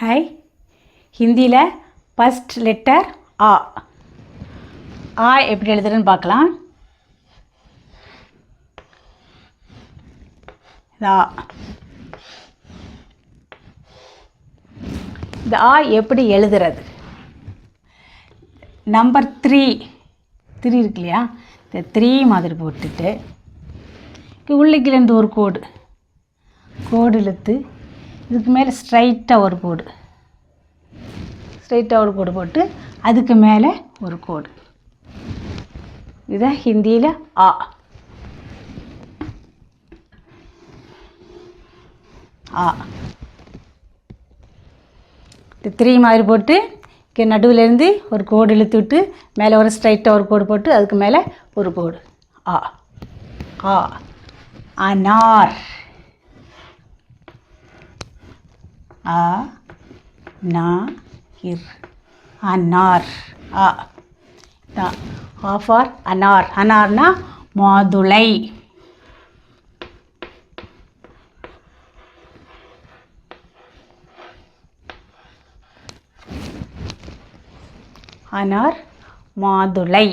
Hi ஹிந்தியில் first letter ஆ. ஆ எப்படி எழுதுறேன்னு பார்க்கலாம். ஆ இந்த ஆ எப்படி எழுதுறது? நம்பர் த்ரீ த்ரீ இருக்கு இல்லையா? இந்த த்ரீ மாதிரி போட்டுட்டு உள்ளிக்கிலேருந்து ஒரு கோடு. கோடு இழுத்து இதுக்கு மேலே ஸ்ட்ரைட்டாக ஒரு கோடு. ஸ்ட்ரைட்டாக ஒரு கோடு போட்டு அதுக்கு மேலே ஒரு கோடு. இதை ஹிந்தியில் ஆ. ஆ. இந்த த்ரீ மாதிரி போட்டு இங்கே நடுவுலேருந்து ஒரு கோடு இழுத்து விட்டு மேலே ஒரு ஸ்ட்ரைட்டாக ஒரு கோடு போட்டு அதுக்கு மேலே ஒரு கோடு. ஆ. ஆ. அனார் ஆ நா இர். அனார் ஆ ஆ ஃபார் அனார் அனார்னா மாதுளை. அனார் மாதுளை.